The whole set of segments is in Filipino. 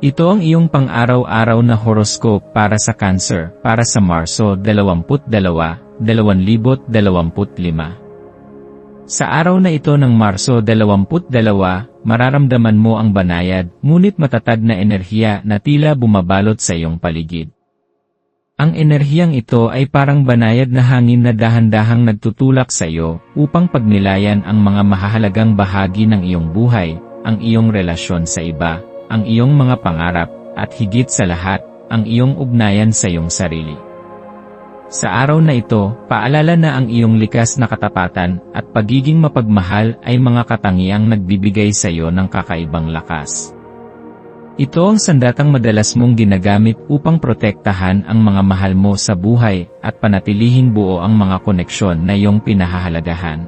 Ito ang iyong pang-araw-araw na horoscope para sa Cancer para sa Marso 22, 2025. Sa araw na ito ng Marso 22, mararamdaman mo ang banayad, ngunit matatag na enerhiya na tila bumabalot sa iyong paligid. Ang enerhiyang ito ay parang banayad na hangin na dahan-dahang nagtutulak sa iyo upang pagnilayan ang mga mahahalagang bahagi ng iyong buhay, ang iyong relasyon sa iba, ang iyong mga pangarap, at higit sa lahat, ang iyong ugnayan sa iyong sarili. Sa araw na ito, paalala na ang iyong likas na katapatan at pagiging mapagmahal ay mga katangiang nagbibigay sa iyo ng kakaibang lakas. Ito ang sandatang madalas mong ginagamit upang protektahan ang mga mahal mo sa buhay at panatilihing buo ang mga koneksyon na iyong pinahahalagahan.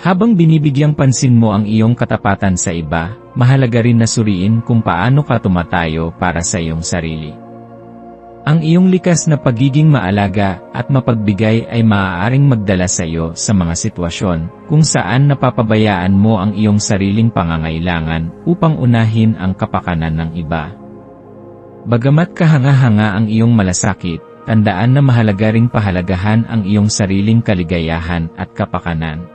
Habang binibigyang pansin mo ang iyong katapatan sa iba, mahalaga rin na suriin kung paano ka tumatayo para sa iyong sarili. Ang iyong likas na pagiging maalaga at mapagbigay ay maaaring magdala sa iyo sa mga sitwasyon kung saan napapabayaan mo ang iyong sariling pangangailangan upang unahin ang kapakanan ng iba. Bagamat kahanga-hanga ang iyong malasakit, tandaan na mahalaga ring pahalagahan ang iyong sariling kaligayahan at kapakanan.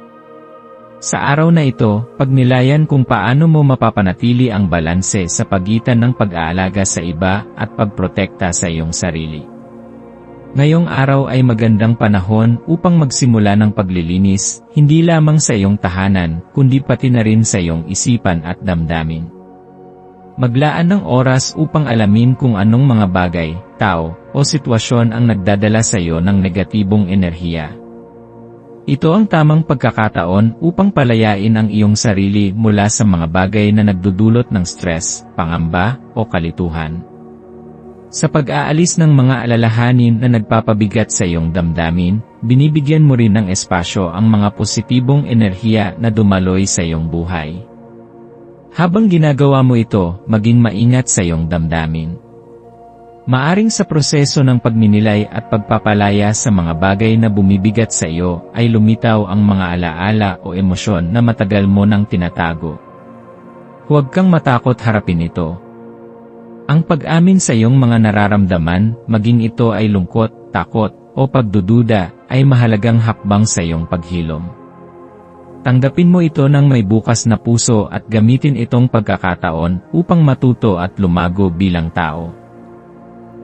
Sa araw na ito, pagnilayan kung paano mo mapapanatili ang balanse sa pagitan ng pag-aalaga sa iba at pagprotekta sa iyong sarili. Ngayong araw ay magandang panahon upang magsimula ng paglilinis, hindi lamang sa iyong tahanan, kundi pati na rin sa iyong isipan at damdamin. Maglaan ng oras upang alamin kung anong mga bagay, tao, o sitwasyon ang nagdadala sa iyo ng negatibong enerhiya. Ito ang tamang pagkakataon upang palayain ang iyong sarili mula sa mga bagay na nagdudulot ng stress, pangamba, o kalituhan. Sa pag-aalis ng mga alalahanin na nagpapabigat sa iyong damdamin, binibigyan mo rin ng espasyo ang mga positibong enerhiya na dumaloy sa iyong buhay. Habang ginagawa mo ito, maging maingat sa iyong damdamin. Maaring sa proseso ng pagninilay at pagpapalaya sa mga bagay na bumibigat sa iyo ay lumitaw ang mga alaala o emosyon na matagal mo nang tinatago. Huwag kang matakot harapin ito. Ang pag-amin sa iyong mga nararamdaman, maging ito ay lungkot, takot, o pagdududa, ay mahalagang hakbang sa iyong paghilom. Tanggapin mo ito ng may bukas na puso at gamitin itong pagkakataon upang matuto at lumago bilang tao.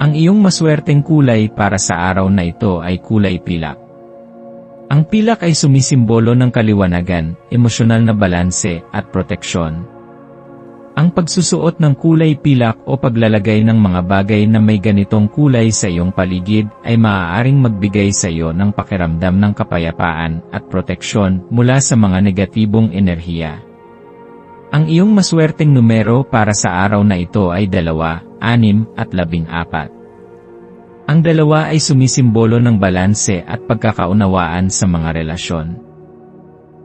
Ang iyong maswerteng kulay para sa araw na ito ay kulay pilak. Ang pilak ay sumisimbolo ng kaliwanagan, emosyonal na balanse, at proteksyon. Ang pagsusuot ng kulay pilak o paglalagay ng mga bagay na may ganitong kulay sa iyong paligid ay maaaring magbigay sa iyo ng pakiramdam ng kapayapaan at proteksyon mula sa mga negatibong enerhiya. Ang iyong maswerteng numero para sa araw na ito ay dalawa, anim, at labing apat. Ang dalawa ay sumisimbolo ng balanse at pagkakaunawaan sa mga relasyon.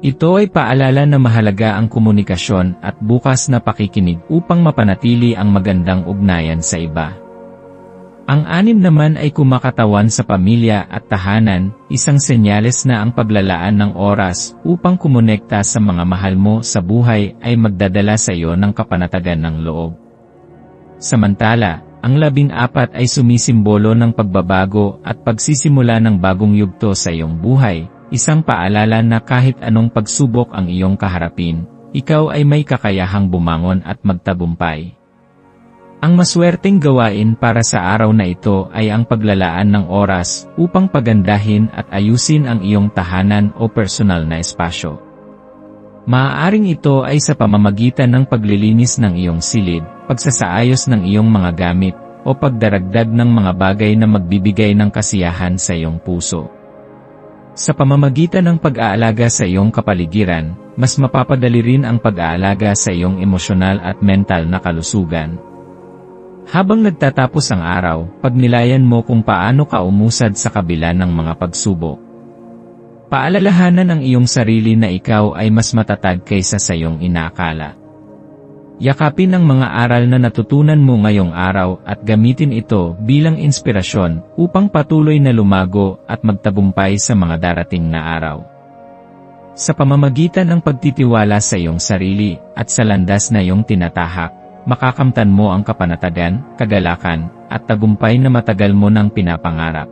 Ito ay paalala na mahalaga ang komunikasyon at bukas na pakikinig upang mapanatili ang magandang ugnayan sa iba. Ang anim naman ay kumakatawan sa pamilya at tahanan, isang senyales na ang paglalaan ng oras upang kumonekta sa mga mahal mo sa buhay ay magdadala sa iyo ng kapanatagan ng loob. Samantala, ang labing apat ay sumisimbolo ng pagbabago at pagsisimula ng bagong yugto sa iyong buhay, isang paalala na kahit anong pagsubok ang iyong kaharapin, ikaw ay may kakayahang bumangon at magtagumpay. Ang maswerteng gawain para sa araw na ito ay ang paglalaan ng oras upang pagandahin at ayusin ang iyong tahanan o personal na espasyo. Maaaring ito ay sa pamamagitan ng paglilinis ng iyong silid, pagsasaayos ng iyong mga gamit, o pagdaragdag ng mga bagay na magbibigay ng kasiyahan sa iyong puso. Sa pamamagitan ng pag-aalaga sa iyong kapaligiran, mas mapapadali rin ang pag-aalaga sa iyong emosyonal at mental na kalusugan. Habang nagtatapos ang araw, pagnilayan mo kung paano ka umusad sa kabila ng mga pagsubok. Paalalahanan ang iyong sarili na ikaw ay mas matatag kaysa sa iyong inaakala. Yakapin ang mga aral na natutunan mo ngayong araw at gamitin ito bilang inspirasyon upang patuloy na lumago at magtagumpay sa mga darating na araw. Sa pamamagitan ng pagtitiwala sa iyong sarili at sa landas na iyong tinatahak, makakamtan mo ang kapanatagan, kagalakan, at tagumpay na matagal mo nang pinapangarap.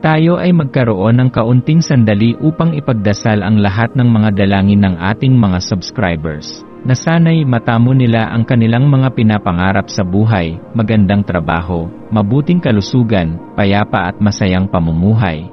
Tayo ay magkaroon ng kaunting sandali upang ipagdasal ang lahat ng mga dalangin ng ating mga subscribers, na sana'y matamo nila ang kanilang mga pinapangarap sa buhay, magandang trabaho, mabuting kalusugan, payapa at masayang pamumuhay,